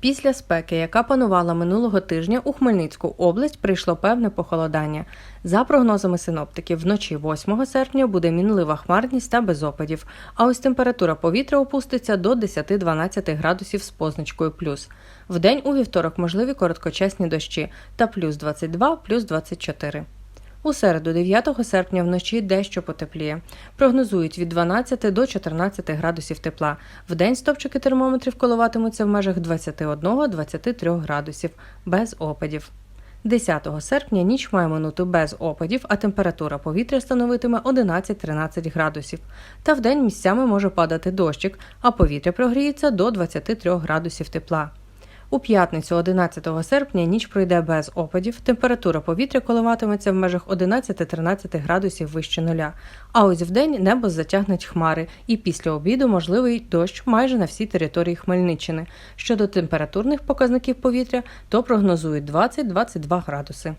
Після спеки, яка панувала минулого тижня, у Хмельницьку область прийшло певне похолодання. За прогнозами синоптиків, вночі 8 серпня буде мінлива хмарність та без опадів, а ось температура повітря опуститься до 10-12 градусів з позначкою плюс. Вдень у вівторок можливі короткочасні дощі та плюс 22, плюс 24. У середу, 9 серпня, вночі дещо потепліє. Прогнозують від 12 до 14 градусів тепла. Вдень стопчики термометрів коливатимуться в межах 21-23 градусів, без опадів. 10 серпня ніч має минути без опадів, а температура повітря становитиме 11-13 градусів. Та вдень місцями може падати дощик, а повітря прогріється до 23 градусів тепла. У п'ятницю 11 серпня ніч пройде без опадів, температура повітря коливатиметься в межах 11-13 градусів вище нуля. А ось вдень небо затягнуть хмари, і після обіду можливий дощ майже на всій території Хмельниччини. Щодо температурних показників повітря, то прогнозують 20-22 градуси.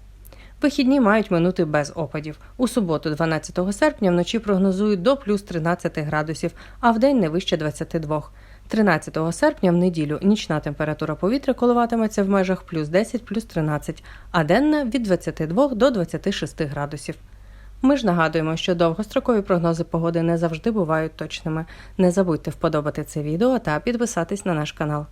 Вихідні мають минути без опадів. У суботу, 12 серпня, вночі прогнозують до плюс 13 градусів, а вдень не вище 22. 13 серпня в неділю нічна температура повітря коливатиметься в межах плюс 10, плюс 13, а денна від 22 до 26 градусів. Ми ж нагадуємо, що довгострокові прогнози погоди не завжди бувають точними. Не забудьте вподобати це відео та підписатись на наш канал.